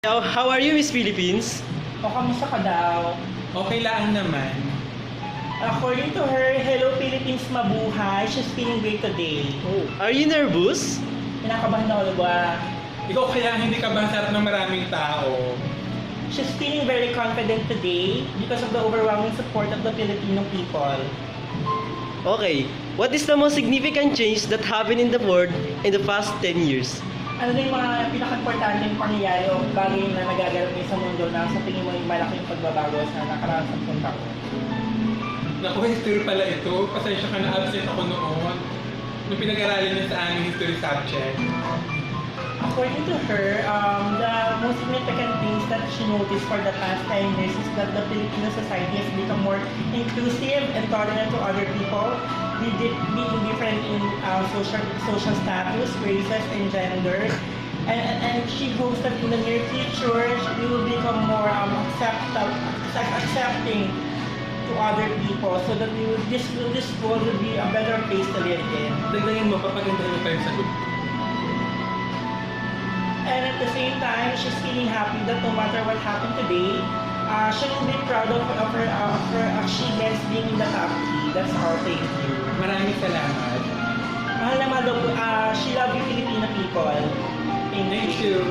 How, how are you, Miss Philippines? O kamusta ka daw? Okay lang naman. According to her, Hello Philippines mabuhay. She's feeling great today. Oh, are you nervous? Kinakabahan na ako ba? Ikaw kaya hindi ka ba sarap ng maraming tao? She's feeling very confident today because of the overwhelming support of the Filipino people. Okay, what is the most significant change that happened in the world in the past 10 years? Ano na yung mga pinaka-importanting pangyayari o bagay na nagaganap ngayon sa mundo na sa tingin mo yung malaking pagbabago sa nakaraang punta ko? Naku, history pala ito. Pasensya ka na absent ako noon. Nung pinag-aralan niya sa aming history subject. According to her, um, the most significant things that she noticed for the past 10 years is that the Filipino society has become more inclusive and tolerant to other people, di- being different in uh, social social status, races, and gender. And, and, and she hopes that in the near future, we will become more um, accept, accept, accepting to other people so that we will, this, this world will be a better place to live in. Dagdagan mo, papagandahin mo pa yung sagot. And at the same time, she's feeling happy that no matter what happened today, uh, she will be proud of, of, her, of her achievements being in the top three. That's all. Thank you. Maraming salamat. People. Thank, Thank you.